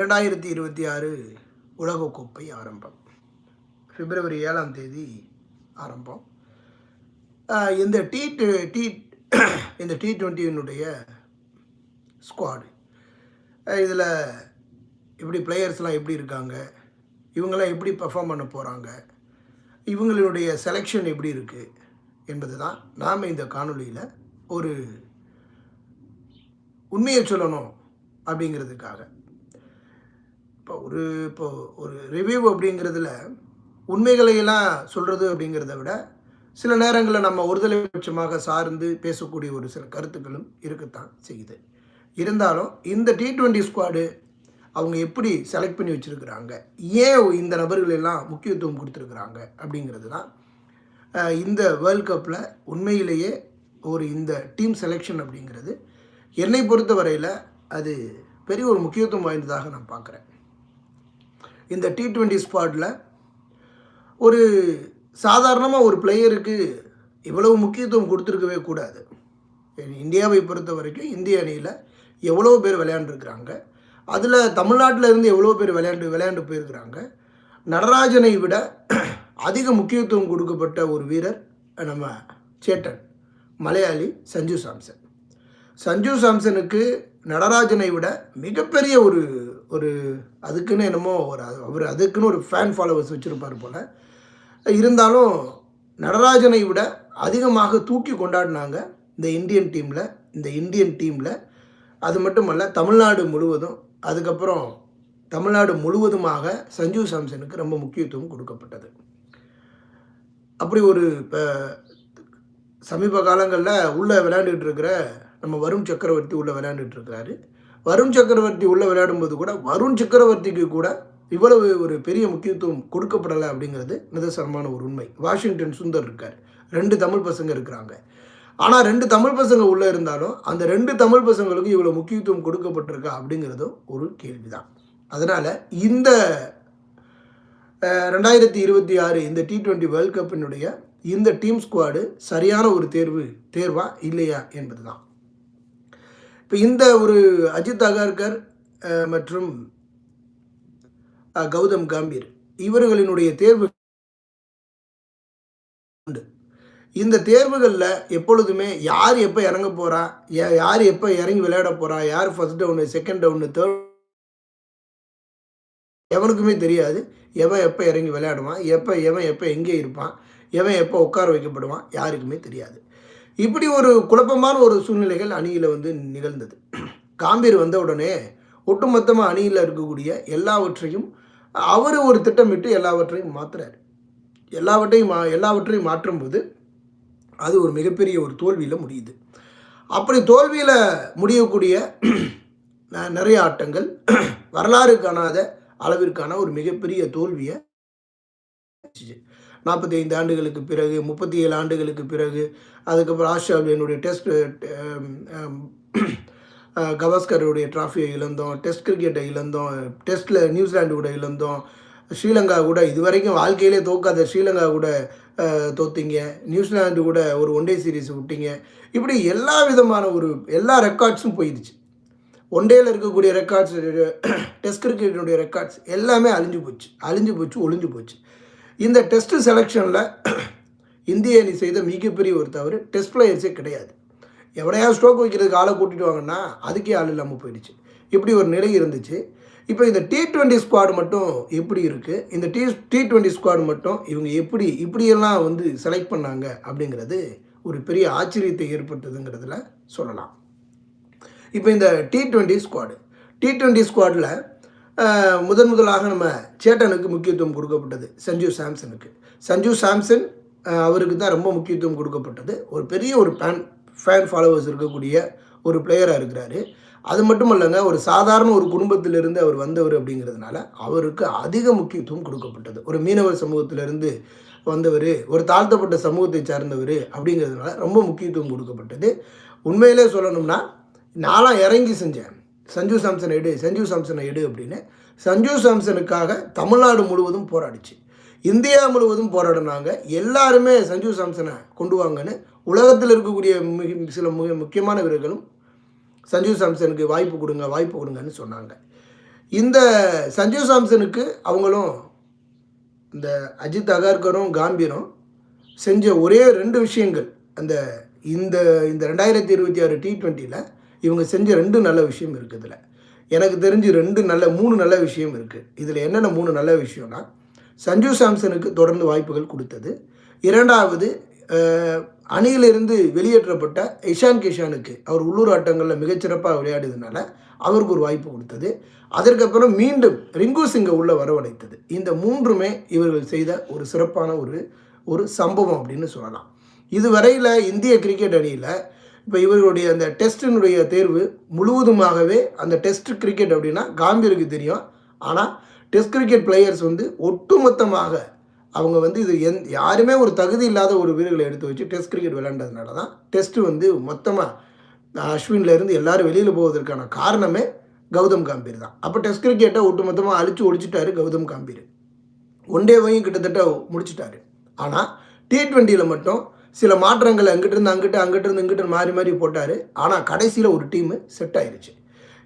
இரண்டாயிரத்தி இருபத்தி ஆறு உலகக்கோப்பை ஆரம்பம். பிப்ரவரி ஏழாம் தேதி ஆரம்பம். இந்த டி டி இந்த டி ட்வெண்ட்டியினுடைய ஸ்குவாடு இதில் எப்படி பிளேயர்ஸ்லாம் எப்படி இருக்காங்க? இவங்கெல்லாம் எப்படி பெர்ஃபார்ம் பண்ண போகிறாங்க இவங்களுடைய செலெக்ஷன் எப்படி இருக்குது என்பது தான் நாம் இந்த காணொலியில் ஒரு உண்மையை சொல்லணும் அப்படிங்கிறதுக்காக. இப்போ ஒரு இப்போ ஒரு ரிவ்யூ அப்படிங்கிறதுல உண்மைகளையெல்லாம் சொல்கிறது அப்படிங்கிறத விட சில நேரங்களில் நம்ம ஒருதலைபட்சமாக சார்ந்து பேசக்கூடிய ஒரு சில கருத்துக்களும் இருக்கத்தான் செய்யுது. இருந்தாலும் இந்த டி ட்வெண்ட்டி ஸ்குவாடு அவங்க எப்படி செலக்ட் பண்ணி வச்சுருக்கிறாங்க? ஏன் இந்த நபர்கள் எல்லாம் முக்கியத்துவம் கொடுத்துருக்குறாங்க? அப்படிங்கிறது தான் இந்த வேர்ல்ட் கப்பில் உண்மையிலேயே ஒரு இந்த டீம் செலெக்ஷன் அப்படிங்கிறது என்னை பொறுத்த வரையில் அது பெரிய ஒரு முக்கியத்துவம் வாய்ந்ததாக நான் பார்க்குறேன். இந்த டி ட்வெண்ட்டி ஸ்பாட்டில் ஒரு சாதாரணமாக ஒரு பிளேயருக்கு இவ்வளவு முக்கியத்துவம் கொடுத்துருக்கவே கூடாது. இந்தியாவை பொறுத்த வரைக்கும் இந்திய அணியில் எவ்வளோ பேர் விளையாண்டுருக்குறாங்க அதில் தமிழ்நாட்டில் இருந்து எவ்வளோ பேர் விளையாண்டு விளையாண்டு போயிருக்கிறாங்க நடராஜனை விட அதிக முக்கியத்துவம் கொடுக்கப்பட்ட ஒரு வீரர் நம்ம சேட்டன் மலையாளி சஞ்சு சாம்சன். சஞ்சு சாம்சனுக்கு நடராஜனை விட மிகப்பெரிய ஒரு ஒரு அதுக்குன்னு என்னமோ ஒரு அவர் அதுக்குன்னு ஒரு ஃபேன் ஃபாலோவர்ஸ் வச்சுருப்பார் போல். இருந்தாலும் நடராஜனை விட அதிகமாக தூக்கி கொண்டாடினாங்க இந்த இந்தியன் டீமில் இந்த இந்தியன் டீமில் அது மட்டுமல்ல தமிழ்நாடு முழுவதும் அதுக்கப்புறம் தமிழ்நாடு முழுவதுமாக சஞ்சு சாம்சனுக்கு ரொம்ப முக்கியத்துவம் கொடுக்கப்பட்டது. அப்படி ஒரு இப்போ சமீப காலங்களில் உள்ளே விளையாண்டுட்டு இருக்கிற நம்ம வருண் சக்கரவர்த்தி உள்ளே விளையாண்டுட்டு இருக்கிறாரு. வருண் சக்கரவர்த்தி உள்ளே விளையாடும்போது கூட வருண் சக்கரவர்த்திக்கு கூட இவ்வளவு ஒரு பெரிய முக்கியத்துவம் கொடுக்கப்படலை அப்படிங்கிறது நிதர்சனமான ஒரு உண்மை. வாஷிங்டன் சுந்தர் இருக்கார். ரெண்டு தமிழ் பசங்க இருக்கிறாங்க. ஆனால் ரெண்டு தமிழ் பசங்க உள்ளே இருந்தாலும் அந்த ரெண்டு தமிழ் பசங்களுக்கும் இவ்வளோ முக்கியத்துவம் கொடுக்கப்பட்டிருக்கா அப்படிங்கிறதும் ஒரு கேள்விதான். அதனால் இந்த ரெண்டாயிரத்தி இருபத்தி ஆறு இந்த டி ட்வெண்ட்டி வேர்ல்ட் கப்பினுடைய இந்த டீம் ஸ்குவாடு சரியான ஒரு தேர்வு தேர்வா இல்லையா என்பது தான் இப்போ இந்த ஒரு அஜித் அகார்கர் மற்றும் கௌதம் காம்பீர் இவர்களினுடைய தேர்வு உண்டு. இந்த தேர்வுகளில் எப்பொழுதுமே யார் எப்போ இறங்க போகிறா யார் எப்போ இறங்கி விளையாட போகிறா யார் first down second down third எவனுக்குமே தெரியாது. எவன் எப்போ இறங்கி விளையாடுவான் எப்போ எவன் எப்போ எங்கே இருப்பான் எவன் எப்போ உட்கார வைக்கப்படுவான் யாருக்குமே தெரியாது. இப்படி ஒரு குழப்பமான ஒரு சூழ்நிலைகள் அணியில் வந்து நிகழ்ந்தது. காம்பீர் வந்த உடனே ஒட்டுமொத்தமாக அணியில் இருக்கக்கூடிய எல்லாவற்றையும் அவர் ஒரு திட்டமிட்டு எல்லாவற்றையும் மாற்றுறாரு எல்லாவற்றையும் மா எல்லாவற்றையும் மாற்றும்போது அது ஒரு மிகப்பெரிய ஒரு தோல்வியில் முடியுது. அப்படி தோல்வியில் முடியக்கூடிய நிறைய ஆட்டங்கள் வரலாறு காணாத அளவிற்கான ஒரு மிகப்பெரிய தோல்வியை நாற்பத்தி ஐந்து ஆண்டுகளுக்கு பிறகு முப்பத்தி ஏழு ஆண்டுகளுக்கு பிறகு அதுக்கப்புறம் ஆஸ்திரேலியனுடைய டெஸ்ட் கவாஸ்கருடைய ட்ராஃபியை இழந்தோம் டெஸ்ட் கிரிக்கெட்டை இழந்தோம் டெஸ்ட்டில் நியூசிலாண்டு கூட இழந்தோம் ஸ்ரீலங்கா கூட இதுவரைக்கும் வாழ்க்கையிலே தோக்காத ஸ்ரீலங்கா கூட தோத்திங்க. நியூசிலாண்டு கூட ஒரு ஒன் டே சீரிஸ் விட்டீங்க. இப்படி எல்லா விதமான ஒரு எல்லா ரெக்கார்ட்ஸும் போயிடுச்சு. ஒன் டேயில் இருக்கக்கூடிய ரெக்கார்ட்ஸ் டெஸ்ட் கிரிக்கெட்டினுடைய ரெக்கார்ட்ஸ் எல்லாமே அழிஞ்சு போச்சு. அழிஞ்சு போச்சு ஒளிஞ்சு போச்சு. இந்த டெஸ்ட் செலெக்ஷனில் இந்திய அணி செய்த மிகப்பெரிய ஒரு தவறு டெஸ்ட் பிளேயர்ஸே கிடையாது. எவனையா ஸ்ட்ரோக் வைக்கிறதுக்கு ஆளை கூட்டிட்டு வாங்கன்னா அதுக்கே ஆள் இல்லாமல் போயிடுச்சு. இப்படி ஒரு நிலை இருந்துச்சு. இப்போ இந்த டி ட்வெண்ட்டி ஸ்குவாடு மட்டும் எப்படி இருக்குது இந்த டி டி ட்வெண்ட்டி ஸ்குவாடு மட்டும் இவங்க எப்படி இப்படியெல்லாம் வந்து செலக்ட் பண்ணாங்க அப்படிங்கிறது ஒரு பெரிய ஆச்சரியத்தை ஏற்படுத்துதுங்கிறதுல சொல்லலாம். இப்போ இந்த T twenty squad T twenty ஸ்குவாடில் முதன் முதலாக நம்ம சேட்டனுக்கு முக்கியத்துவம் கொடுக்கப்பட்டது சஞ்சு சாம்சனுக்கு. சஞ்சு சாம்சன் அவருக்கு தான் ரொம்ப முக்கியத்துவம் கொடுக்கப்பட்டது. ஒரு பெரிய ஒரு ஃபேன் ஃபேன் ஃபாலோவர்ஸ் இருக்கக்கூடிய ஒரு பிளேயராக இருக்கிறாரு. அது மட்டும் இல்லைங்க ஒரு சாதாரண ஒரு குடும்பத்திலிருந்து அவர் வந்தவர் அப்படிங்கிறதுனால அவருக்கு அதிக முக்கியத்துவம் கொடுக்கப்பட்டது. ஒரு மீனவர் சமூகத்திலிருந்து வந்தவர் ஒரு தாழ்த்தப்பட்ட சமூகத்தை சார்ந்தவர் அப்படிங்கிறதுனால ரொம்ப முக்கியத்துவம் கொடுக்கப்பட்டது. உண்மையிலே சொல்லணும்னா நானும் இறங்கி செஞ்சேன். சஞ்சு சாம்சனை எடு சஞ்சு சாம்சனை எடு அப்படின்னு சஞ்சு சாம்சனுக்காக தமிழ்நாடு முழுவதும் போராடிச்சு. இந்தியா முழுவதும் போராடினாங்க. எல்லாருமே சஞ்சு சாம்சனை கொண்டு வாங்கன்னு உலகத்தில் இருக்கக்கூடிய மிக சில மிக முக்கியமான வீரர்களும் சஞ்சு சாம்சனுக்கு வாய்ப்பு கொடுங்க வாய்ப்பு கொடுங்கன்னு சொன்னாங்க. இந்த சஞ்சு சாம்சனுக்கு அவங்களும் இந்த அஜித் அகர்கரும் காம்பீரும் செஞ்ச ஒரே ரெண்டு விஷயங்கள். அந்த இந்த இந்த ரெண்டாயிரத்தி இருபத்தி ஆறு டி ட்வெண்ட்டியில் இவங்க செஞ்ச ரெண்டு நல்ல விஷயம் இருக்குது இதில் எனக்கு தெரிஞ்சு ரெண்டு நல்ல மூணு நல்ல விஷயம் இருக்குது இதில் என்னென்ன மூணு நல்ல விஷயம்னா சஞ்சு சாம்சனுக்கு தொடர்ந்து வாய்ப்புகள் கொடுத்தது. இரண்டாவது அணியிலிருந்து வெளியேற்றப்பட்ட இஷான் கிஷானுக்கு அவர் உள்ளூர் ஆட்டங்களில் மிகச்சிறப்பாக விளையாடியதுனால அவருக்கு ஒரு வாய்ப்பு கொடுத்தது. அதற்கப்புறம் மீண்டும் ரிங்கு சிங்கை உள்ள வரவழைத்தது. இந்த மூன்றுமே இவர்கள் செய்த ஒரு சிறப்பான ஒரு ஒரு சம்பவம் அப்படின்னு சொல்லலாம். இதுவரையில் இந்திய கிரிக்கெட் அணியில் இப்போ இவர்களுடைய அந்த டெஸ்டினுடைய தேர்வு முழுவதுமாகவே அந்த டெஸ்ட் கிரிக்கெட் அப்படின்னா காம்பீருக்கு தெரியும். ஆனால் டெஸ்ட் கிரிக்கெட் பிளேயர்ஸ் வந்து ஒட்டுமொத்தமாக அவங்க வந்து இது எந் யாருமே ஒரு தகுதி இல்லாத ஒரு வீரர்களை எடுத்து வச்சு டெஸ்ட் கிரிக்கெட் விளையாண்டதுனால தான் டெஸ்ட்டு வந்து மொத்தமாக அஸ்வின்லேருந்து எல்லோரும் எல்லாரும் வெளியில் போவதற்கான காரணமே கௌதம் காம்பீர் தான். அப்போ டெஸ்ட் கிரிக்கெட்டை ஒட்டுமொத்தமாக அழிச்சு ஒழிச்சிட்டாரு கௌதம் காம்பீர். ஒன் டேவையும் கிட்டத்தட்ட முடிச்சிட்டாரு. ஆனால் டி ட்வெண்ட்டியில் மட்டும் சில மாற்றங்களை அங்கிட்டு இருந்து அங்கிட்டு அங்கிட்டு இருந்து இங்கிட்டு மாறி மாறி போட்டார். ஆனால் கடைசியில் ஒரு டீமு செட் ஆயிடுச்சு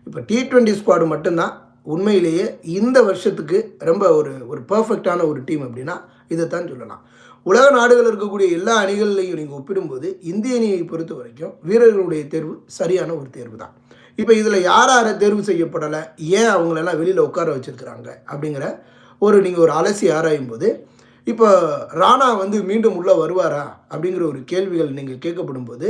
இப்போ டி ட்வெண்ட்டி ஸ்குவாடு மட்டும்தான் உண்மையிலேயே இந்த வருஷத்துக்கு ரொம்ப ஒரு ஒரு பர்ஃபெக்டான ஒரு டீம் அப்படின்னா இதை தான் சொல்லலாம். உலக நாடுகள் இருக்கக்கூடிய எல்லா அணிகள்லையும் நீங்கள் ஒப்பிடும்போது இந்திய அணியை பொறுத்த வரைக்கும் வீரர்களுடைய தேர்வு சரியான ஒரு தேர்வு தான் இப்போ இதில் யார் யாரை தேர்வு செய்யப்படலை? ஏன் அவங்களெல்லாம் வெளியில் உட்கார வச்சுருக்கிறாங்க? அப்படிங்கிற ஒரு நீங்கள் ஒரு அலசி ஆராயும் போது இப்போ ராணா வந்து மீண்டும் உள்ளே வருவாரா அப்படிங்கிற ஒரு கேள்விகள் நீங்கள் கேட்கப்படும் போது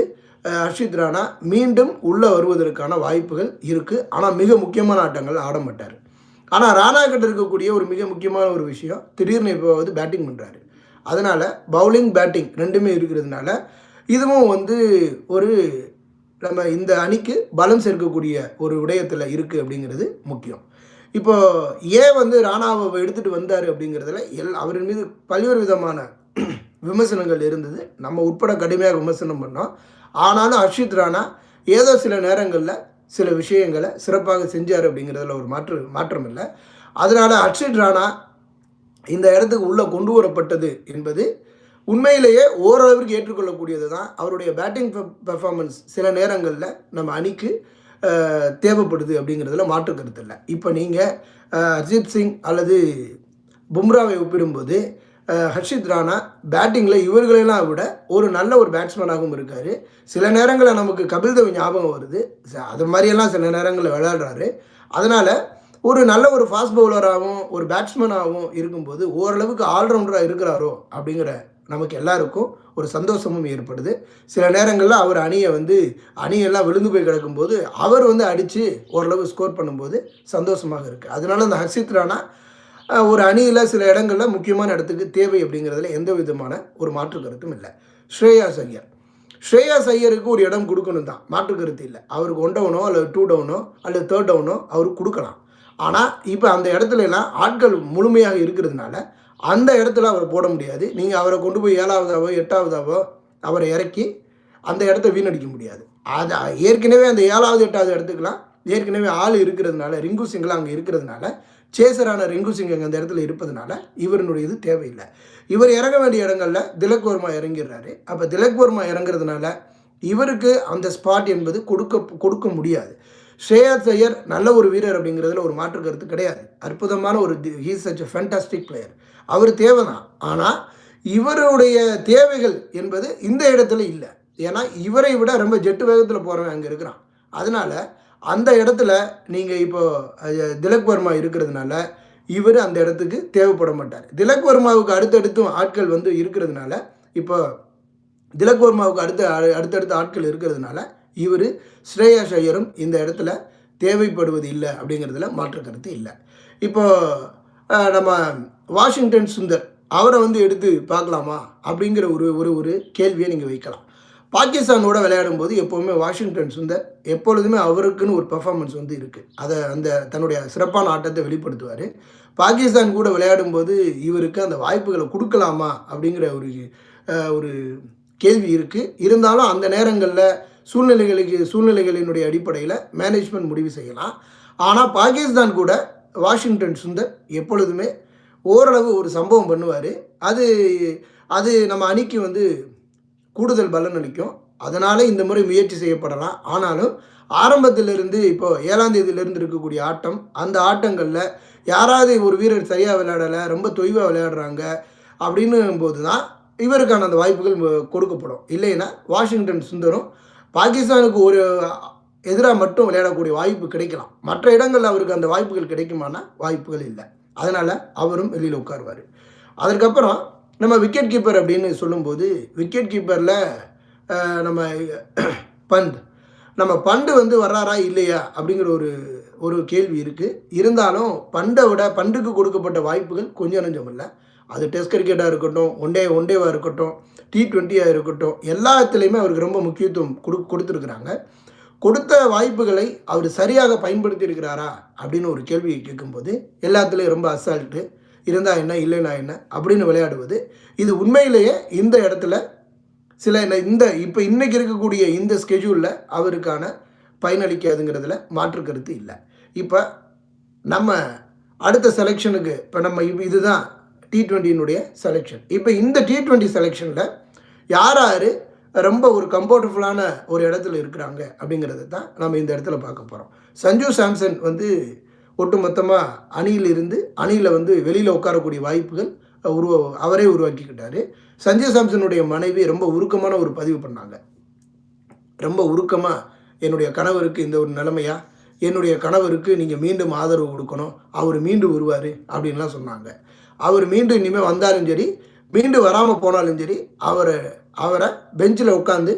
ஹர்ஷித் ராணா மீண்டும் உள்ளே வருவதற்கான வாய்ப்புகள் இருக்குது ஆனால் மிக முக்கியமான ஆட்டங்கள் ஆட மாட்டார். ஆனால் ராணா கிட்ட இருக்கக்கூடிய ஒரு மிக முக்கியமான ஒரு விஷயம் திடீர்னு இப்போ வந்து பேட்டிங் பண்ணுறாரு அதனால் பவுலிங் பேட்டிங் ரெண்டுமே இருக்கிறதுனால இதுவும் வந்து ஒரு நம்ம இந்த அணிக்கு பலம் சேர்க்கக்கூடிய ஒரு விடயத்தில் இருக்குது அப்படிங்கிறது முக்கியம். இப்போ ஏன் வந்து ராணாவை எடுத்துகிட்டு வந்தார் அப்படிங்கிறதுல எல் அவரின் மீது பல்வேறு விதமான விமர்சனங்கள் இருந்தது. நம்ம உட்பட கடுமையாக விமர்சனம் பண்ணோம். ஆனாலும் அர்ஷித் ராணா ஏதோ சில நேரங்களில் சில விஷயங்களை சிறப்பாக செஞ்சார் அப்படிங்கிறதுல ஒரு மாற்று மாற்றம் இல்லை அதனால் அர்ஷித் ராணா இந்த இடத்துக்கு உள்ளே கொண்டு வரப்பட்டது என்பது உண்மையிலேயே ஓரளவிற்கு ஏற்றுக்கொள்ளக்கூடியது தான் அவருடைய பேட்டிங் பெர்ஃபார்மன்ஸ் சில நேரங்களில் நம்ம அணிக்கு தேவைப்படுது அப்படிங்கிறதுல மாற்று கருத்து இல்லை. இப்போ நீங்கள் ஹர்ஷித் சிங் அல்லது பும்ராவை ஒப்பிடும்போது ஹர்ஷித் ராணா பேட்டிங்கில் இவர்களெல்லாம் விட ஒரு நல்ல ஒரு பேட்ஸ்மேனாகவும் இருக்கார். சில நேரங்களில் நமக்கு கபில் தேவ் ஞாபகம் வருது. ச- அது மாதிரியெல்லாம் சில நேரங்களில் விளையாடுறாரு. அதனால் ஒரு நல்ல ஒரு ஃபாஸ்ட் பவுலராகவும் ஒரு பேட்ஸ்மேனாகவும் இருக்கும்போது ஓரளவுக்கு ஆல்ரவுண்டராக இருக்கிறாரோ அப்படிங்கிற நமக்கு எல்லாருக்கும் ஒரு சந்தோஷமும் ஏற்படுது. சில நேரங்களில் அவர் அணியை வந்து அணியெல்லாம் விழுந்து போய் கிடக்கும்போது அவர் வந்து அடித்து ஓரளவு ஸ்கோர் பண்ணும்போது சந்தோஷமாக இருக்குது அதனால அந்த ஹர்ஷித் ராணா ஒரு அணியில் சில இடங்களில் முக்கியமான இடத்துக்கு தேவை அப்படிங்கிறதுல எந்த விதமான ஒரு மாற்று கருத்தும் இல்லை. ஸ்ரேயா ஐயர். ஸ்ரேயா ஐயருக்கு ஒரு இடம் கொடுக்கணும் தான். மாற்று கருத்து இல்லை. அவருக்கு ஒன் டவுனோ அல்லது டூ டவுனோ அல்லது தேர்ட் டவுனோ அவருக்கு கொடுக்கலாம். ஆனால் இப்போ அந்த இடத்துலலாம் ஆட்கள் முழுமையாக இருக்கிறதுனால அந்த இடத்துல அவர் போட முடியாது. நீங்கள் அவரை கொண்டு போய் ஏழாவதாவோ எட்டாவதாவோ அவரை இறக்கி அந்த இடத்த வீணடிக்க முடியாது. அது ஏற்கனவே அந்த ஏழாவது எட்டாவது இடத்துக்குலாம் ஏற்கனவே ஆள் இருக்கிறதுனால ரிங்கு சிங்லாம் அங்கே இருக்கிறதுனால சேசரான ரிங்கு சிங் அங்கே அந்த இடத்துல இருப்பதுனால இவருடைய இது தேவையில்லை. இவர் இறங்க வேண்டிய இடங்களில் திலக் வர்மா இறங்கிடுறாரு. அப்போ திலக் வர்மா இறங்குறதுனால இவருக்கு அந்த ஸ்பாட் என்பது கொடுக்க கொடுக்க முடியாது. ஸ்ரேயாஸ் ஐயர் நல்ல ஒரு வீரர் அப்படிங்கிறதுல ஒரு மாற்று கருத்து கிடையாது. அற்புதமான ஒரு ஹீஸ் சச் ஃபேண்டாஸ்டிக் பிளேயர் அவர் தேவைதான். ஆனால் இவருடைய தேவைகள் என்பது இந்த இடத்துல இல்லை. ஏன்னா இவரை விட ரொம்ப ஜெட்டு வேகத்தில் போகிறவன் அங்கே இருக்கிறான். அதனால் அந்த இடத்துல நீங்கள் இப்போ திலக் வர்மா இருக்கிறதுனால இவர் அந்த இடத்துக்கு தேவைப்பட மாட்டார். திலக் வர்மாவுக்கு அடுத்தடுத்தும் ஆட்கள் வந்து இருக்கிறதுனால இப்போ திலக் வர்மாவுக்கு அடுத்த அ- அடுத்தடுத்த ஆட்கள் இருக்கிறதுனால இவர் ஸ்ரேயாஸ் ஐயரும் இந்த இடத்துல தேவைப்படுவது இல்லை அப்படிங்கிறதுல மாற்று கருத்து இல்லை. இப்போ நம்ம வாஷிங்டன் சுந்தர் அவரை வந்து எடுத்து பார்க்கலாமா? அப்படிங்கிற ஒரு ஒரு ஒரு கேள்வியை நீங்கள் வைக்கலாம். பாகிஸ்தானோட விளையாடும் போது எப்போவுமே வாஷிங்டன் சுந்தர் எப்பொழுதுமே அவருக்குன்னு ஒரு பெர்ஃபார்மன்ஸ் வந்து இருக்குது அதை அந்த தன்னுடைய சிறப்பான ஆட்டத்தை வெளிப்படுத்துவார். பாகிஸ்தான் கூட விளையாடும் போது இவருக்கு அந்த வாய்ப்புகளை கொடுக்கலாமா? அப்படிங்கிற ஒரு ஒரு கேள்வி இருக்குது இருந்தாலும் அந்த நேரங்களில் சூழ்நிலைகளுக்கு சூழ்நிலைகளினுடைய அடிப்படையில் மேனேஜ்மெண்ட் முடிவு செய்யலாம். ஆனால் பாகிஸ்தான் கூட வாஷிங்டன் சுந்தர் எப்பொழுதுமே ஓரளவு ஒரு சம்பவம் பண்ணுவார். அது அது நம்ம அணிக்கு வந்து கூடுதல் பலன் அளிக்கும். அதனால் இந்த முறை முயற்சி செய்யப்படலாம். ஆனாலும் ஆரம்பத்திலிருந்து இப்போ ஏழாம் தேதியிலிருந்து இருக்கக்கூடிய ஆட்டம் அந்த ஆட்டங்களில் யாராவது ஒரு வீரர் சரியாக விளையாடலை ரொம்ப தொய்வாக விளையாடுறாங்க அப்படின்னும் போது தான் இவருக்கான அந்த வாய்ப்புகள் கொடுக்கப்படும். இல்லைன்னா வாஷிங்டன் சுந்தரம் பாகிஸ்தானுக்கு ஒரு எதிராக மட்டும் விளையாடக்கூடிய வாய்ப்பு கிடைக்கலாம். மற்ற இடங்களில் அவருக்கு அந்த வாய்ப்புகள் கிடைக்குமானா வாய்ப்புகள் இல்லை. அதனால் அவரும் வெளியில் உட்காருவார். அதுக்கப்புறம் நம்ம விக்கெட் கீப்பர் அப்படின்னு சொல்லும்போது விக்கெட் கீப்பரில் நம்ம பந்த். நம்ம பண்டு வந்து வர்றாரா இல்லையா அப்படிங்கிற ஒரு ஒரு கேள்வி இருக்குது இருந்தாலும் பண்டை விட பண்டுக்கு கொடுக்கப்பட்ட வாய்ப்புகள் கொஞ்சம் நஞ்சம் இல்லை. அது டெஸ்ட் கிரிக்கெட்டாக இருக்கட்டும் ஒன் டே ஒன் டேவாக இருக்கட்டும் டி ட்வெண்ட்டியாக இருக்கட்டும் எல்லாத்துலேயுமே அவருக்கு ரொம்ப முக்கியத்துவம் கொடு கொடுத்துருக்குறாங்க. கொடுத்த வாய்ப்புகளை அவர் சரியாக பயன்படுத்தி இருக்கிறாரா அப்படின்னு ஒரு கேள்வியை கேட்கும்போது எல்லாத்துலேயும் ரொம்ப அசால்ட்டு இருந்தால் என்ன இல்லைனா என்ன? அப்படின்னு விளையாடுவது. இது உண்மையிலேயே இந்த இடத்துல சில இந்த- இந்த இப்போ இன்றைக்கி இருக்கக்கூடிய இந்த ஸ்கெட்யூலில் அவருக்கான பயனளிக்காதுங்கிறதுல மாற்று கருத்து இல்லை. இப்போ நம்ம அடுத்த செலெக்ஷனுக்கு இப்போ நம்ம இதுதான் டி டுவெண்ட்டினுடைய செலெக்ஷன் இப்போ இந்த டி ட்வெண்ட்டி செலெக்ஷனில் யார் யார் ரொம்ப ஒரு கம்ஃபர்டபுளான ஒரு இடத்துல இருக்கிறாங்க அப்படிங்கிறத தான் நம்ம இந்த இடத்துல பார்க்க போகிறோம் சஞ்சு சாம்சன் வந்து ஒட்டுமொத்தமாக அணியில் இருந்து அணியில் வந்து வெளியில் உட்காரக்கூடிய வாய்ப்புகள் உருவ அவரே உருவாக்கிக்கிட்டாரு. சஞ்சு சாம்சனுடைய மனைவி ரொம்ப உருக்கமான ஒரு பதிவு பண்ணாங்க. ரொம்ப உருக்கமாக என்னுடைய கணவருக்கு இந்த ஒரு நிலைமையா? என்னுடைய கணவருக்கு நீங்கள் மீண்டும் ஆதரவு கொடுக்கணும். அவர் மீண்டும் வருவார் அப்படின்லாம் சொன்னாங்க. அவர் மீண்டும் இனிமேல் வந்தாலும் சரி மீண்டும் வராமல் போனாலும் சரி அவரை அவரை பெஞ்சில் உட்காந்து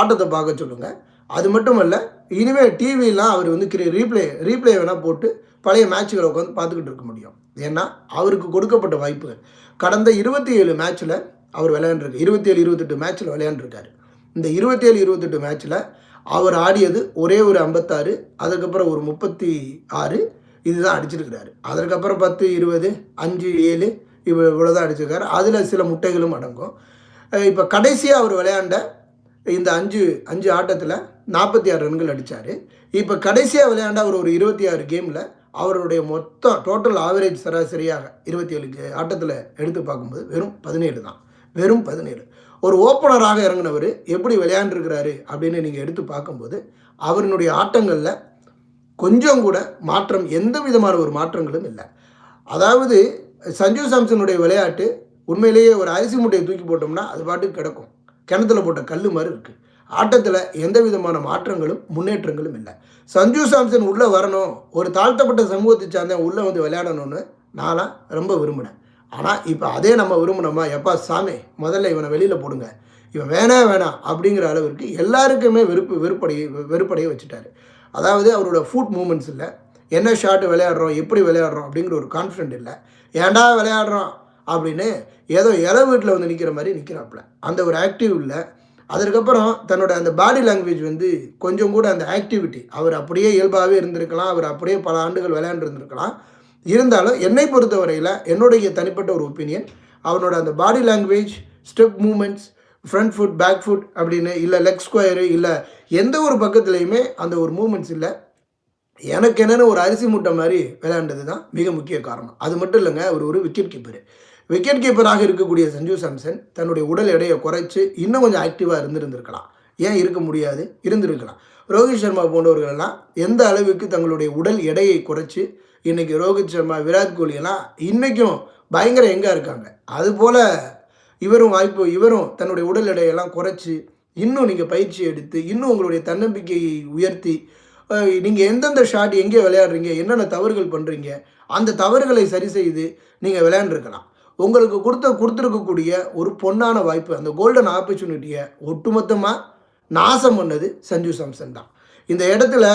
ஆட்டத்தை பார்க்க சொல்லுங்கள் அது மட்டும் அல்ல இனிமேல் டிவிலாம் அவர் வந்து கிரி ரீப்ளே ரீப்ளே வேணால் போட்டு பழைய மேட்சுகளை உட்காந்து பார்த்துக்கிட்டு இருக்க முடியும். ஏன்னா அவருக்கு கொடுக்கப்பட்ட வாய்ப்புகள். கடந்த இருபத்தி ஏழு மேட்ச்சில் அவர் விளையாண்டுருக்கு இருபத்தி ஏழு இருபத்தெட்டு மேட்ச்சில் விளையாண்டுருக்காரு. இந்த இருபத்தி ஏழு இருபத்தெட்டு மேட்ச்சில் அவர் ஆடியது ஒரே ஒரு ஐம்பத்தாறு அதுக்கப்புறம் ஒரு முப்பத்தி ஆறு இதுதான் அடிச்சிருக்கிறாரு. அதற்கப்புறம் பத்து இருபது அஞ்சு ஏழு இவ்வளோ இவ்வளோதான் அடிச்சிருக்காரு. அதில் சில முட்டைகளும் அடங்கும். இப்போ கடைசியாக அவர் விளையாண்ட இந்த அஞ்சு அஞ்சு ஆட்டத்தில் நாற்பத்தி ஆறு ரன்கள் அடித்தார் இப்போ கடைசியாக விளையாண்ட அவர் ஒரு இருபத்தி ஆறு கேமில் அவருடைய மொத்தம் டோட்டல் ஆவரேஜ் சராசரியாக இருபத்தி ஏழு ஆட்டத்தில் எடுத்து பார்க்கும்போது வெறும் பதினேழு தான். வெறும் பதினேழு. ஒரு ஓப்பனராக இறங்கினவர் எப்படி விளையாண்டுருக்கிறாரு அப்படின்னு நீங்கள் எடுத்து பார்க்கும்போது அவரினுடைய ஆட்டங்களில் கொஞ்சம் கூட மாற்றம் எந்த விதமான ஒரு மாற்றங்களும் இல்லை. அதாவது சஞ்சு சாம்சனுடைய விளையாட்டு உண்மையிலேயே ஒரு அரிசி மூட்டையை தூக்கி போட்டோம்னா அது பாட்டுக்கு கிடக்கும். கிணத்துல போட்ட கல் மாதிரி இருக்குது ஆட்டத்தில் எந்த விதமான மாற்றங்களும் முன்னேற்றங்களும் இல்லை. சஞ்சு சாம்சன் உள்ளே வரணும். ஒரு தாழ்த்தப்பட்ட சமூகத்தை சார்ந்தவன் உள்ளே வந்து விளையாடணும்னு நான்லாம் ரொம்ப விரும்பினேன். ஆனால் இப்போ அதே நம்ம விரும்பினோமா? எப்பா சாமி முதல்ல இவனை வெளியில் போடுங்க. இவன் வேணா வேணாம் அப்படிங்கிற அளவிற்கு எல்லாருக்குமே வெறுப்பு வெறுப்படையை வெறுப்படையை வச்சுட்டாரு. அதாவது அவரோட ஃபுட் மூமெண்ட்ஸ் இல்லை. என்ன ஷாட் விளையாடுறோம் எப்படி விளையாடுறோம் அப்படிங்கிற ஒரு கான்ஃபிடென்ட் இல்லை. ஏன்டா விளையாடுறோம் அப்படின்னு ஏதோ இல வீட்டில் வந்து நிற்கிற மாதிரி நிற்கிறாப்புல அந்த ஒரு ஆக்டிவ் இல்லை. அதற்கப்புறம் தன்னோட அந்த பாடி லாங்குவேஜ் வந்து கொஞ்சம் கூட அந்த ஆக்டிவிட்டி அவர் அப்படியே இயல்பாகவே இருந்திருக்கலாம் அவர் அப்படியே பல ஆண்டுகள் விளையாண்டு இருந்திருக்கலாம். இருந்தாலும் என்னை பொறுத்தவரையில் என்னுடைய தனிப்பட்ட ஒரு ஒப்பீனியன் அவனோட அந்த body language step moments front foot back foot அப்படின்னு இல்லை லெக் ஸ்கொயரு இல்லை எந்த ஒரு பக்கத்துலேயுமே அந்த ஒரு மூமெண்ட்ஸ் இல்லை. எனக்கு என்னென்னு ஒரு அரிசி மூட்டை மாதிரி விளையாண்டது தான் மிக முக்கிய காரணம். அது மட்டும் இல்லைங்க அவர் ஒரு விக்கெட் கீப்பர் விக்கெட் கீப்பராக இருக்கக்கூடிய சஞ்சு சாம்சன் தன்னுடைய உடல் எடையை குறைச்சி இன்னும் கொஞ்சம் ஆக்டிவாக இருந்திருந்திருக்கலாம். ஏன் இருக்க முடியாது? இருந்திருக்கலாம். ரோஹித் சர்மா போன்றவர்களெல்லாம் எந்த அளவுக்கு தங்களுடைய உடல் எடையை குறைச்சி இன்றைக்கி ரோஹித் சர்மா விராட் கோலி எல்லாம் இன்றைக்கும் பயங்கர எங்கே இருக்காங்க. அதுபோல் இவரும் வாய்ப்பு இவரும் தன்னுடைய உடல் எடையெல்லாம் குறைச்சி இன்னும் நீங்கள் பயிற்சி எடுத்து இன்னும் உங்களுடைய தன்னம்பிக்கையை உயர்த்தி நீங்கள் எந்தெந்த ஷாட் எங்கே விளையாடுறீங்க என்னென்ன தவறுகள் பண்ணுறீங்க அந்த தவறுகளை சரி செய்து நீங்கள் விளையாண்டுருக்கலாம். உங்களுக்கு கொடுத்த கொடுத்துருக்கக்கூடிய ஒரு பொன்னான வாய்ப்பு அந்த கோல்டன் ஆப்பர்ச்சுனிட்டியை ஒட்டுமொத்தமாக நாசம் பண்ணது சஞ்சு சாம்சன் தான். இந்த இடத்துல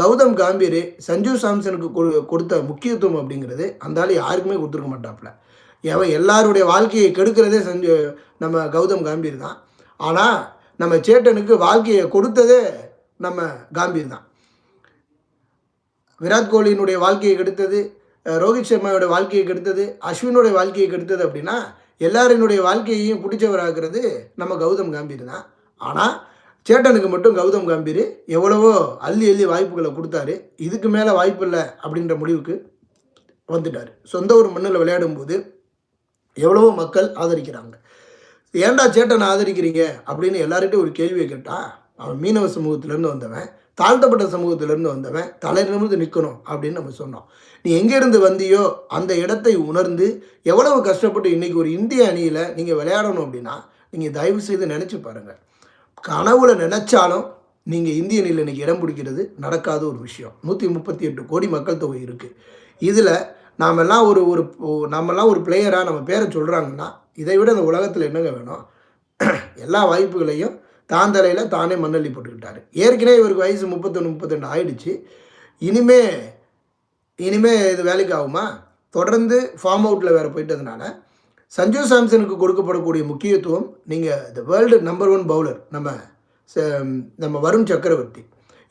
கௌதம் காம்பீர் சஞ்சு சாம்சனுக்கு கொடு- கொடுத்த முக்கியத்துவம் அப்படிங்கிறது அந்த ஆள் யாருக்குமே கொடுத்துருக்க மாட்டாப்புல. எவன் எல்லாருடைய வாழ்க்கையை கெடுக்கிறதே செஞ்சு நம்ம கௌதம் காம்பீர் தான். ஆனால் நம்ம சேட்டனுக்கு வாழ்க்கையை கொடுத்ததே நம்ம காம்பீர் தான். விராட் கோலியினுடைய வாழ்க்கையை கெடுத்தது ரோஹித் சர்மாவோட வாழ்க்கையை கெடுத்தது அஸ்வினுடைய வாழ்க்கையை கெடுத்தது அப்படின்னா எல்லாரினுடைய வாழ்க்கையையும் பிடிச்சவராகிறது நம்ம கௌதம் காம்பீர் தான். ஆனால் சேட்டனுக்கு மட்டும் கௌதம் காம்பீர் எவ்வளவோ அள்ளி அள்ளி வாய்ப்புகளை கொடுத்தாரு. இதுக்கு மேலே வாய்ப்பு இல்லை அப்படின்ற முடிவுக்கு வந்துட்டார். சொந்த ஒரு மண்ணில் விளையாடும்போது எவ்வளவோ மக்கள் ஆதரிக்கிறாங்க. ஏன்டா சேட்டனை ஆதரிக்கிறீங்க? அப்படின்னு எல்லார்கிட்டையும் ஒரு கேள்வியை கேட்டால் அவன் மீனவ சமூகத்திலேருந்து வந்தவன் தாழ்த்தப்பட்ட சமூகத்திலேருந்து வந்தவன் தலை நிமிர்ந்து நிற்கணும் அப்படின்னு நம்ம சொன்னோம். நீ எங்கேருந்து வந்தியோ அந்த இடத்தை உணர்ந்து எவ்வளவு கஷ்டப்பட்டு இன்றைக்கி ஒரு இந்திய அணியில் நீங்கள் விளையாடணும் அப்படின்னா நீங்கள் தயவு செய்து நினச்சி பாருங்கள் கனவுல நினச்சாலும் நீங்கள் இந்திய அணியில் இன்றைக்கி இடம் பிடிக்கிறது நடக்காத ஒரு விஷயம். நூற்றி முப்பத்தி எட்டு கோடி மக்கள் தொகை இருக்குது இதில் நாமெல்லாம் ஒரு ஒரு நாமெல்லாம் ஒரு பிளேயராக நம்ம பேரை சொல்கிறாங்கன்னா இதை விட இந்த உலகத்தில் என்னங்க வேணும்? எல்லா வாய்ப்புகளையும் தான் தலையில் தானே மண்ணள்ளி போட்டுக்கிட்டாரு. ஏற்கனவே இவருக்கு வயசு முப்பத்தொன்று முப்பத்தெண்டு ஆயிடுச்சு. இனிமே இனிமே இது வேலைக்கு ஆகுமா? தொடர்ந்து ஃபார்ம் அவுட்டில் வேறு போயிட்டதுனால சஞ்சு சாம்சனுக்கு கொடுக்கப்படக்கூடிய முக்கியத்துவம் நீங்கள் the world number one bowler நம்ம நம்ம வருண் சக்கரவர்த்தி.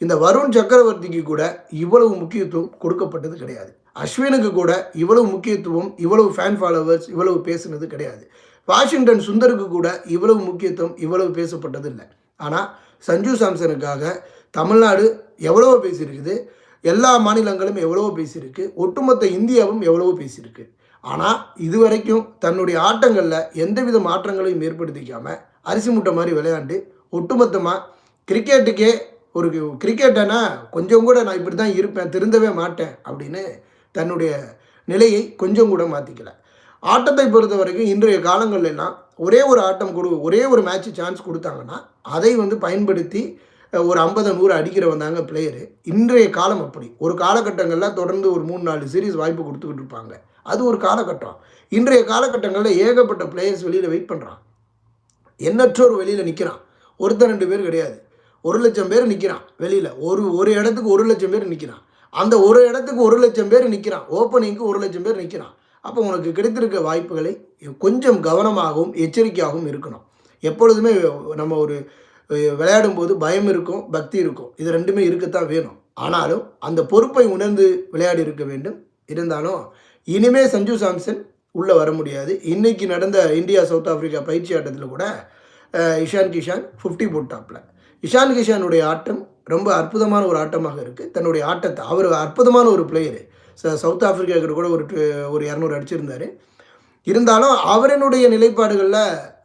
இந்த வருண் சக்கரவர்த்திக்கு கூட இவ்வளவு முக்கியத்துவம் கொடுக்கப்பட்டது கிடையாது. அஸ்வினுக்கு கூட இவ்வளவு முக்கியத்துவம் இவ்வளவு ஃபேன் ஃபாலோவர்ஸ் இவ்வளவு பேசுனது கிடையாது. வாஷிங்டன் சுந்தருக்கு கூட இவ்வளவு முக்கியத்துவம் இவ்வளவு பேசப்பட்டது இல்லை ஆனால் சஞ்சு சாம்சனுக்காக தமிழ்நாடு எவ்வளவோ பேசியிருக்குது எல்லா மாநிலங்களும் எவ்வளவோ பேசியிருக்கு ஒட்டுமொத்த இந்தியாவும் எவ்வளவோ பேசியிருக்கு. ஆனால் இதுவரைக்கும் தன்னுடைய ஆட்டங்களில் எந்தவித மாற்றங்களையும் ஏற்படுத்திக்காமல் அரிசி முட்டை மாதிரி விளையாண்டு ஒட்டுமொத்தமாக கிரிக்கெட்டுக்கே ஒரு கிரிக்கெட்டனா கொஞ்சம் கூட நான் இப்படி தான் இருப்பேன் திருந்தவே மாட்டேன் அப்படின்னு தன்னுடைய நிலையை கொஞ்சம் கூட மாற்றிக்கல ஆட்டத்தை பொறுத்த வரைக்கும் இன்றைய காலங்கள்லாம் ஒரே ஒரு ஆட்டம் கொடு ஒரே ஒரு மேட்ச் சான்ஸ் கொடுத்தாங்கன்னா அதை வந்து பயன்படுத்தி ஒரு ஐம்பது நூறு அடிக்கிற வந்தாங்க பிளேயரு இன்றைய காலம் அப்படி. ஒரு காலகட்டங்களில் தொடர்ந்து ஒரு மூணு நாலு சீரீஸ் வாய்ப்பு கொடுத்துக்கிட்டு இருப்பாங்க. அது ஒரு காலகட்டம். இன்றைய காலகட்டங்களில் ஏகப்பட்ட பிளேயர்ஸ் வெளியில் வெயிட் பண்ணுறான் எண்ணற்றோர் வெளியில் நிற்கிறான் ஒருத்தர் ரெண்டு பேர் கிடையாது. ஒரு லட்சம் பேர் நிற்கிறான் வெளியில். ஒரு ஒரு இடத்துக்கு ஒரு லட்சம் பேர் நிற்கிறான் அந்த ஒரு இடத்துக்கு ஒரு லட்சம் பேர் நிற்கிறான் ஓப்பனிங்க்கு ஒரு லட்சம் பேர் நிற்கிறான் அப்போ உனக்கு கிடைத்திருக்க வாய்ப்புகளை கொஞ்சம் கவனமாகவும் எச்சரிக்கையாகவும் இருக்கணும். எப்பொழுதுமே நம்ம ஒரு விளையாடும் போது பயம் இருக்கும் பக்தி இருக்கும். இது ரெண்டுமே இருக்கத்தான் வேணும். ஆனாலும் அந்த பொறுப்பை உணர்ந்து விளையாடி இருக்க வேண்டும். இருந்தாலும் இனிமே சஞ்சு சாம்சன் உள்ளே வர முடியாது. இன்றைக்கி நடந்த இந்தியா சவுத் ஆஃப்ரிக்கா பயிற்சி ஆட்டத்தில் கூட இஷான் கிஷான் ஃபிஃப்டி போட்டாப்பில் இஷான் கிஷானுடைய ஆட்டம் ரொம்ப அற்புதமான ஒரு ஆட்டமாக இருக்குது தன்னுடைய ஆட்டத்தை அவர் அற்புதமான ஒரு பிளேயரு சவுத் ஆஃப்ரிக்கா கூட ஒரு ஒரு இரநூறு அடிச்சிருந்தார். இருந்தாலும் அவரனுடைய நிலைப்பாடுகளில்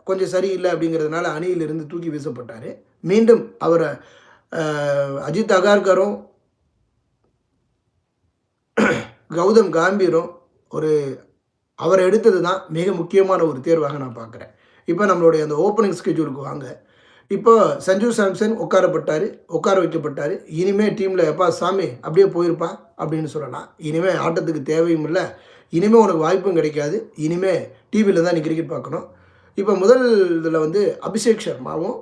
கொஞ்சம் சரியில்லை அப்படிங்கிறதுனால அணியிலிருந்து தூக்கி வீசப்பட்டார். மீண்டும் அவரை அஜித் அகார்கரும் கௌதம் காம்பீரும் ஒரு அவர் எடுத்தது தான் மிக முக்கியமான ஒரு தேர்வாக நான் பார்க்குறேன் இப்போ நம்மளுடைய அந்த ஓப்பனிங் ஸ்கெட்யூலுக்கு வாங்க. இப்போ சஞ்சு சாம்சன் உட்காரப்பட்டார் உட்கார வைக்கப்பட்டார். இனிமேல் டீமில் எப்பா சாமி அப்படியே போயிருப்பா அப்படின்னு சொல்லலாம். இனிமேல் ஆட்டத்துக்கு தேவையும் இல்லை. இனிமேல் உனக்கு வாய்ப்பும் கிடைக்காது. இனிமேல் டிவியில் தான் நீ கிரிக்கெட் பார்க்கணும். இப்போ முதல் இதில் வந்து அபிஷேக் சர்மாவும்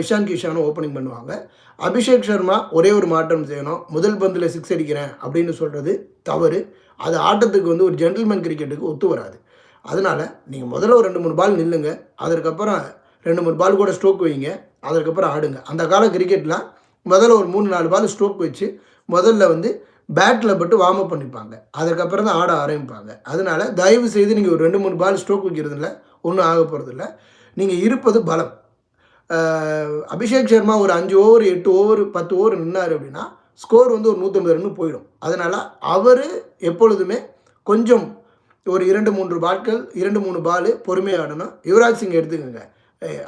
இஷான் கிஷானும் ஓப்பனிங் பண்ணுவாங்க. அபிஷேக் சர்மா ஒரே ஒரு மாற்றம் செய்யணும். முதல் பந்தில் சிக்ஸ் அடிக்கிறேன் அப்படின்னு சொல்கிறது தவறு. அது ஆட்டத்துக்கு வந்து ஒரு ஜென்டில்மேன் கிரிக்கெட்டுக்கு ஒத்து வராது. அதனால் நீங்கள் முதல்ல ஒரு ரெண்டு மூணு பால் நில்லுங்க. அதற்கப்புறம் ரெண்டு மூணு பால் கூட ஸ்ட்ரோக் வைங்க. அதற்கப்புறம் ஆடுங்க. அந்த கால கிரிக்கெட்லாம் முதல்ல ஒரு மூணு நாலு பால் ஸ்ட்ரோக் வச்சு முதல்ல வந்து பேட்டில் பட்டு வார்ம் அப் பண்ணிப்பாங்க. அதுக்கப்புறம் தான் ஆட ஆரம்பிப்பாங்க. அதனால் தயவு செய்து நீங்கள் ஒரு ரெண்டு மூணு பால் ஸ்ட்ரோக் இல்லை ஒன்றும் ஆக போகிறதில்ல நீங்கள் இருப்பது பலம். அபிஷேக் சர்மா ஒரு அஞ்சு ஓவர் எட்டு ஓவர் பத்து ஓவர் நின்னார் அப்படின்னா ஸ்கோர் வந்து ஒரு நூற்றம்பது ரன்னு போயிடும். அதனால் அவர் எப்பொழுதுமே கொஞ்சம் ஒரு இரண்டு மூன்று பாட்கள் இரண்டு மூணு பால் பொறுமையாக ஆடணும். யுவராஜ் சிங் எடுத்துக்கோங்க.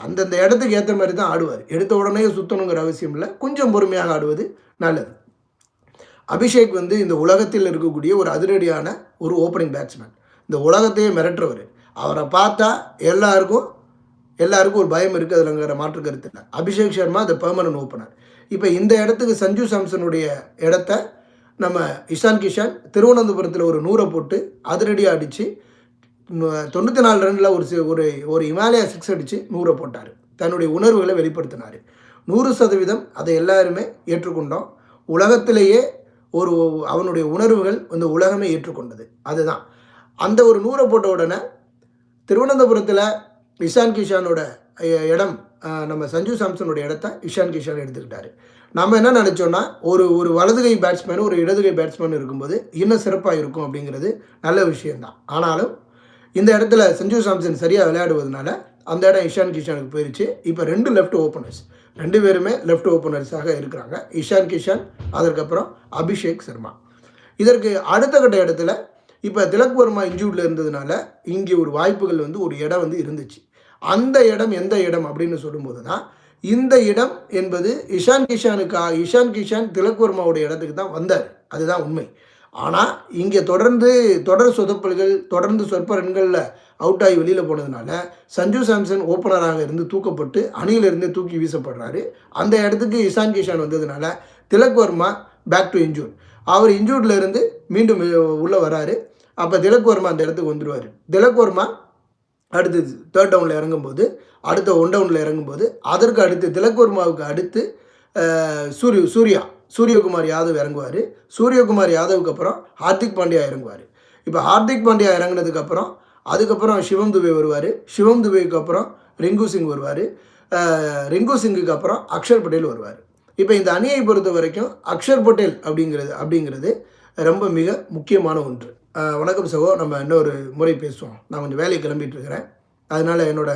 அந்தந்த இடத்துக்கு ஏற்ற மாதிரி தான் ஆடுவார். எடுத்த உடனே சுற்றணுங்கிற அவசியம் இல்லை. கொஞ்சம் பொறுமையாக ஆடுவது நல்லது. அபிஷேக் வந்து இந்த உலகத்தில் இருக்கக்கூடிய ஒரு அதிரடியான ஒரு ஓப்பனிங் பேட்ஸ்மேன் இந்த உலகத்தையே மிரட்டுறவர். அவரை பார்த்தா எல்லாருக்கும் எல்லாருக்கும் ஒரு பயம் இருக்குது அதுலங்கிற மாற்று கருத்து இல்லை. Abhishek Sharma the permanent opener இப்போ இந்த இடத்துக்கு சஞ்சு சாம்சனுடைய இடத்த நம்ம இஷான் கிஷான் திருவனந்தபுரத்தில் ஒரு நூறை போட்டு அதிரடியாக அடித்து தொண்ணூற்றி நாலு ரனில் ஒரு ஒரு ஒரு இமாலயா சிக்ஸ் அடித்து நூறை போட்டார். தன்னுடைய உணர்வுகளை வெளிப்படுத்தினார். நூறு சதவீதம் அதை எல்லாருமே ஏற்றுக்கொண்டோம். உலகத்திலேயே ஒரு அவனுடைய உணர்வுகள் இந்த உலகமே ஏற்றுக்கொண்டது. அதுதான். அந்த ஒரு நூறை போட்ட உடனே திருவனந்தபுரத்தில் இஷான் கிஷானோட இடம் நம்ம சஞ்சு சாம்சனோட இடத்த இஷான் கிஷான் எடுத்துக்கிட்டாரு. நம்ம என்ன நினச்சோன்னா ஒரு ஒரு வலதுகை பேட்ஸ்மேன் ஒரு இடதுகை பேட்ஸ்மேன் இருக்கும்போது இன்னும் சிறப்பாக இருக்கும் அப்படிங்கிறது நல்ல விஷயம்தான். ஆனாலும் இந்த இடத்துல சஞ்சு சாம்சன் சரியாக விளையாடுவதனால அந்த இடம் இஷான் கிஷானுக்கு போயிடுச்சு இப்போ ரெண்டு லெஃப்ட் ஓப்பனர்ஸ் ரெண்டு பேருமே லெஃப்ட் ஓப்பனர்ஸாக இருக்கிறாங்க. இஷான் கிஷான் அதற்கப்புறம் அபிஷேக் சர்மா. இதற்கு அடுத்த கட்ட இடத்துல இப்போ திலக் வர்மா இன்ஜூர்டில் இருந்ததுனால இங்கே ஒரு வாய்ப்புகள் வந்து ஒரு இடம் வந்து இருந்துச்சு. அந்த இடம் எந்த இடம் அப்படின்னு சொல்லும்போது தான் இந்த இடம் என்பது இஷான் கிஷானுக்கா இஷான் கிஷான் திலக் வர்மாவுடைய இடத்துக்கு தான் வந்தார். அதுதான் உண்மை. ஆனால் இங்கே தொடர்ந்து தொடர் சொதப்பல்கள் தொடர்ந்து சொற்ப ரன்களில் அவுட் ஆகி வெளியில் போனதுனால சஞ்சு சாம்சன் ஓப்பனராக இருந்து தூக்கப்பட்டு அணியிலிருந்து தூக்கி வீசப்படுறாரு. அந்த இடத்துக்கு இஷான் கிஷான் வந்ததுனால Tilak Varma back to injure அவர் இன்ஜூர்டில் இருந்து மீண்டும் உள்ளே வராரு. அப்போ திலக் வர்மா அந்த இடத்துக்கு வந்துடுவார் திலக் வர்மா அடுத்து தேர்ட் டவுனில் இறங்கும்போது அடுத்த ஒன் டவுனில் இறங்கும்போது அதற்கு அடுத்து திலக் வர்மாவுக்கு அடுத்து சூரிய சூர்யா சூரியகுமார் யாதவ் இறங்குவார். சூரியகுமார் யாதவுக்கு அப்புறம் ஹார்திக் பாண்டியா இறங்குவார். இப்போ ஹார்திக் பாண்டியா இறங்குனதுக்கப்புறம் அதுக்கப்புறம் சிவம் துபே வருவார். சிவம் துபேக்கு அப்புறம் ரிங்கு சிங் வருவார். ரிங்கு சிங்குக்கு அப்புறம் அக்ஷர் பட்டேல் வருவார். இப்போ இந்த அணியை பொறுத்த வரைக்கும் அக்ஷர் பட்டேல் அப்படிங்கிறது அப்படிங்கிறது ரொம்ப மிக முக்கியமான ஒன்று. வணக்கம் சகோ நம்ம இன்னொரு முறை பேசுவோம். நான் கொஞ்சம் வேலையை கிளம்பிட்டு இருக்கிறேன். அதனால் என்னோட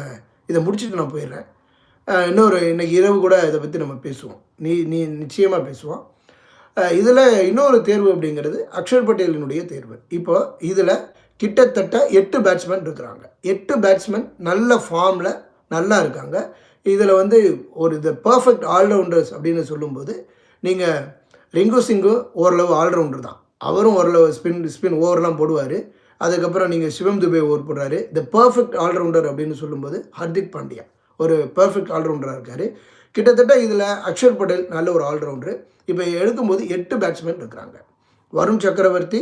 இதை முடிச்சுட்டு நான் போயிடுறேன். இன்னொரு இன்னைக்கு இரவு கூட இதை பற்றி நம்ம பேசுவோம். நீ நீ நிச்சயமாக பேசுவோம். இதில் இன்னொரு தேர்வு அப்படிங்கிறது அக்ஷர் பட்டேலினுடைய தேர்வு. இப்போ இதில் கிட்டத்தட்ட எட்டு பேட்ஸ்மேன் இருக்கிறாங்க. எட்டு பேட்ஸ்மேன் நல்ல ஃபார்மில் நல்லா இருக்காங்க. இதில் வந்து ஒரு இந்த பர்ஃபெக்ட் ஆல்ரவுண்டர்ஸ் அப்படின்னு சொல்லும்போது நீங்கள் ரிங்கு சிங்கும் ஓரளவு ஆல்ரவுண்டர் தான். அவரும் ஓரளவு ஸ்பின் ஸ்பின் ஓவர்லாம் போடுவார். அதுக்கப்புறம் நீங்கள் சிவம் துபே ஓவர் போடுறாரு. த பர்ஃபெக்ட் ஆல்ரவுண்டர் அப்படின்னு சொல்லும்போது ஹர்திக் பாண்டியா. ஒரு பர்ஃபெக்ட் ஆல்ரவுண்டராக இருக்கார். கிட்டத்தட்ட இதில் அக்ஷர் பட்டேல் நல்ல ஒரு ஆல்ரவுண்டரு இப்போ எடுக்கும்போது எட்டு பேட்ஸ்மேன் இருக்கிறாங்க. வருண் சக்கரவர்த்தி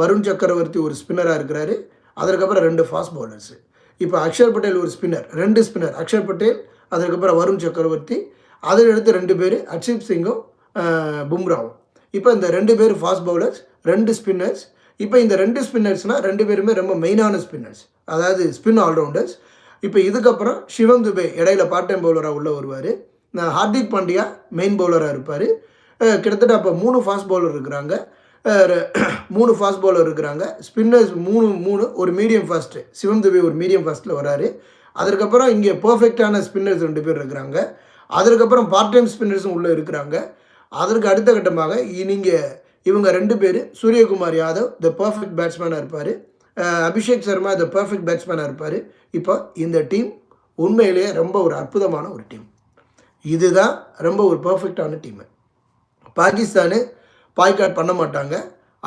வருண் சக்கரவர்த்தி ஒரு ஸ்பின்னராக இருக்கிறாரு. அதற்கப்புறம் ரெண்டு ஃபாஸ்ட் பவுலர்ஸு இப்போ அக்ஷர் பட்டேல் ஒரு ஸ்பின்னர் ரெண்டு ஸ்பின்னர் அக்ஷர் பட்டேல் அதற்கப்புறம் வருண் சக்கரவர்த்தி. அதை எடுத்து ரெண்டு பேர் அர்ஷிப் சிங்கும் பும்ராவும். இப்போ இந்த ரெண்டு பேர் ஃபாஸ்ட் பவுலர்ஸ் ரெண்டு ஸ்பின்னர்ஸ் இப்போ இந்த ரெண்டு ஸ்பின்னர்ஸ்னால் ரெண்டு பேருமே ரொம்ப மெயினான ஸ்பின்னர்ஸ் அதாவது ஸ்பின் ஆல்ரவுண்டர்ஸ் இப்போ இதுக்கப்புறம் சிவம் துபே இடையில பார்ட் டைம் பவுலராக உள்ளே வருவார். ஹார்திக் பாண்டியா மெயின் பவுலராக இருப்பார். கிட்டத்தட்ட அப்போ மூணு ஃபாஸ்ட் பவுலர் இருக்கிறாங்க. மூணு ஃபாஸ்ட் பவுலர் இருக்கிறாங்க. ஸ்பின்னர்ஸ் மூணு மூணு ஒரு மீடியம் ஃபாஸ்ட்டு சிவம் துபே ஒரு மீடியம் ஃபாஸ்ட்டில் வராரு. அதற்கப்புறம் இங்கே பர்ஃபெக்டான ஸ்பின்னர்ஸ் ரெண்டு பேர் இருக்கிறாங்க. அதற்கப்புறம் பார்ட் டைம் ஸ்பின்னர்ஸும் உள்ளே இருக்கிறாங்க. அதற்கு அடுத்த கட்டமாக நீங்கள் இவங்க ரெண்டு பேர் சூரியகுமார் யாதவ் த பர்ஃபெக்ட் பேட்ஸ்மேனாக இருப்பார். அபிஷேக் சர்மா த பர்ஃபெக்ட் பேட்ஸ்மேனாக இருப்பார். இப்போ இந்த டீம் உண்மையிலேயே ரொம்ப ஒரு அற்புதமான ஒரு டீம் இதுதான் ரொம்ப ஒரு பர்ஃபெக்டான டீமு பாகிஸ்தானு பாய்காட் பண்ண மாட்டாங்க.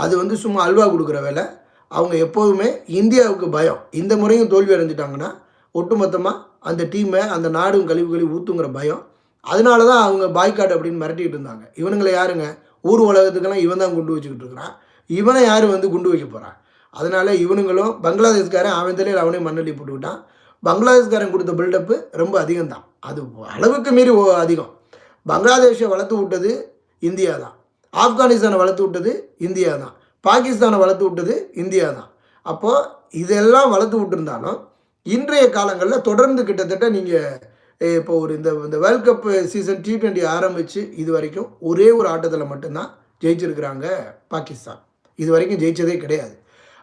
அது வந்து சும்மா அல்வா கொடுக்குற வேலை. அவங்க எப்போதுமே இந்தியாவுக்கு பயம். இந்த முறையும் தோல்வி அடைஞ்சிட்டாங்கன்னா ஒட்டுமொத்தமாக அந்த டீமை அந்த நாடும் கழிவு கழிவு ஊற்றுங்கிற பயம். அதனால தான் அவங்க பாய்காட் அப்படின்னு மிரட்டிட்டு இருந்தாங்க. இவனுங்களை யாருங்க? ஊர் உலகத்துக்கெல்லாம் இவன் தான் குண்டு வச்சுக்கிட்டு இருக்கிறான். இவனை யார் வந்து குண்டு வைக்க போகிறான் அதனால இவனுங்களும் பங்களாதேஷ்காரன் அவன் தலையில் அவனே மண்ணள்ளி போட்டுக்கிட்டான். பங்களாதேஷ்காரன் கொடுத்த பில்டப்பு ரொம்ப அதிகம்தான். அது அளவுக்கு மீறி அதிகம். பங்களாதேஷை வளர்த்து விட்டது இந்தியா தான் ஆப்கானிஸ்தானை வளர்த்து விட்டது இந்தியா தான் பாகிஸ்தானை வளர்த்து விட்டது இந்தியா தான் அப்போது இதெல்லாம் வளர்த்து விட்டுருந்தாலும் இன்றைய காலங்களில் தொடர்ந்து கிட்டத்தட்ட நீங்கள் இப்போ ஒரு இந்த இந்த world cup season T twenty ஆரம்பித்து இது வரைக்கும் ஒரே ஒரு ஆட்டத்தில் மட்டும்தான் ஜெயிச்சிருக்கிறாங்க பாகிஸ்தான். இது வரைக்கும் ஜெயிச்சதே கிடையாது.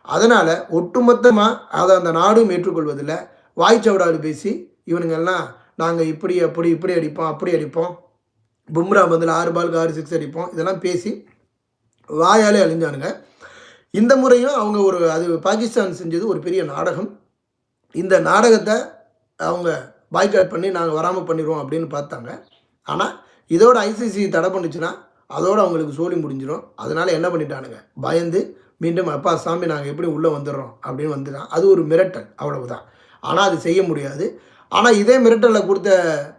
அதனால் ஒட்டுமொத்தமாக அதை அந்த நாடும் ஏற்றுக்கொள்வதில் வாய்ச்சவடாடு பேசி இவனுங்கெல்லாம் நாங்கள் இப்படி அப்படி இப்படி அடிப்போம் அப்படி அடிப்போம். பும்ரா பதில் ஆறு பாலுக்கு ஆறு சிக்ஸ் அடிப்போம். இதெல்லாம் பேசி வாயாலே அழிஞ்சானுங்க. இந்த முறையும் அவங்க ஒரு அது பாகிஸ்தான் செஞ்சது ஒரு பெரிய நாடகம். இந்த நாடகத்தை அவங்க பாய்காட் பண்ணி நாங்கள் வராமல் பண்ணிடுவோம் அப்படின்னு பார்த்தாங்க. ஆனால் இதோட ஐசிசி தடை பண்ணுச்சுன்னா அதோடு அவங்களுக்கு சோழி முடிஞ்சிடும் அதனால் என்ன பண்ணிட்டானுங்க? பயந்து மீண்டும் அப்பா சாமி நாங்கள் எப்படி உள்ளே வந்துடுறோம்? அப்படின்னு வந்துட்டான். அது ஒரு மிரட்டல் அவ்வளவுதான். ஆனால் அது செய்ய முடியாது. ஆனால் இதே மிரட்டலில் கொடுத்த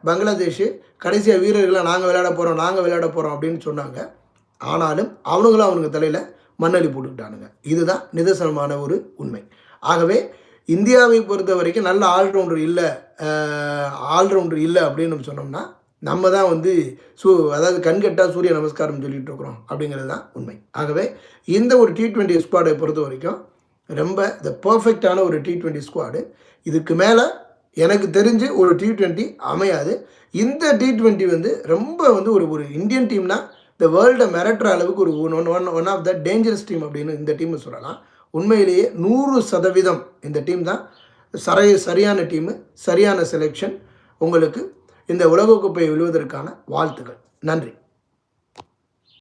பங்களாதேஷ் கடைசியாக வீரர்களை நாங்கள் விளையாட போகிறோம் நாங்கள் விளையாட போகிறோம் அப்படின்னு சொன்னாங்க. ஆனாலும் அவனுங்களும் அவனுங்க தலையில் மண்ணள்ளி போட்டுக்கிட்டானுங்க. இதுதான் நிதர்சனமான ஒரு உண்மை. ஆகவே இந்தியாவை பொறுத்த வரைக்கும் நல்ல ஆல்ரவுண்டர் இல்லை ஆல்ரவுண்டர் இல்லை அப்படின்னு நம்ம சொன்னோம்னா நம்ம தான் வந்து சூ அதாவது கண்கட்டா சூரிய நமஸ்காரம் சொல்லிட்டு இருக்கிறோம் அப்படிங்கிறது தான் உண்மை. ஆகவே இந்த ஒரு டி ட்வெண்ட்டி ஸ்குவாடை பொறுத்த வரைக்கும் ரொம்ப த பர்ஃபெக்டான ஒரு டி ட்வெண்ட்டி ஸ்குவாடு இதுக்கு மேலே எனக்கு தெரிஞ்சு ஒரு டி ட்வெண்ட்டி அமையாது. இந்த டி ட்வெண்ட்டி வந்து ரொம்ப வந்து ஒரு ஒரு இந்தியன் டீம்னா இந்த வேர்ல்டை மிரட்டுற அளவுக்கு ஒரு one one one of the dangerous team அப்படின்னு இந்த டீமை சொல்லலாம். உண்மையிலேயே நூறு சதவீதம் இந்த டீம் தான். சரிய சரியான டீமு சரியான செலெக்ஷன் உங்களுக்கு இந்த உலகக்கோப்பையை விழுவதற்கான வாழ்த்துக்கள். நன்றி.